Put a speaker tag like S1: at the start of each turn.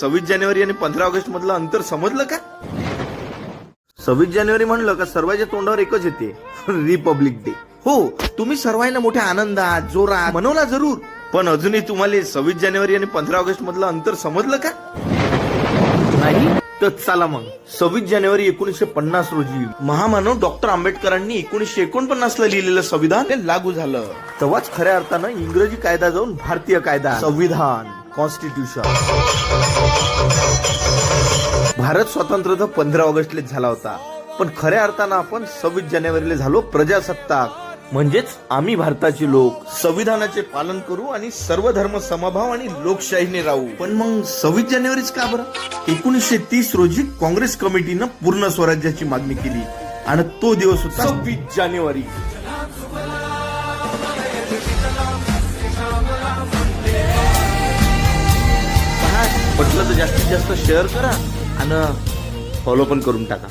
S1: सव्वीस जानेवारी आणि पंधरा ऑगस्ट मधलं अंतर समजलं का? सव्वीस जानेवारी म्हणलं का सर्वांच्या तोंडावर एकच येते. Republic day. हो तुम्ही सर्वांना मोठ्या आनंदात जोरात मनवला जरूर. पण अजूनही तुम्हाला सव्वीस जानेवारी आणि पंधरा ऑगस्ट मधलं अंतर समजलं का? नाही? तर चला मग. सव्वीस जानेवारी एकोणीसशे पन्नास रोजी महामानव डॉक्टर आंबेडकरांनी एकोणीसशे एकोणपन्नास ला लिहिलेलं संविधान हे लागू झालं. तेव्हाच खऱ्या अर्थानं इंग्रजी कायदा जाऊन भारतीय कायदा संविधान. कॉन्स्टिट्यूशन. भारत स्वातंत्र्य तर पंधरा ऑगस्टला झाला होता. पण खऱ्या अर्थानं आपण सव्वीस जानेवारीला झालो प्रजासत्ताक. म्हणजेच आम्ही भारताचे लोक संविधानाचे पालन करू आणि सर्व धर्म समभाव आणि लोकशाहीने राहू. पण मग सव्वीस जानेवारीच का बरं? एकोणीसशे तीस रोजी काँग्रेस कमिटीनं पूर्ण स्वराज्याची मागणी केली. आणि तो दिवस होता सव्वीस जानेवारी. पटलं तर जास्तीत जास्त शेअर करा आणि फॉलो पण करून टाका.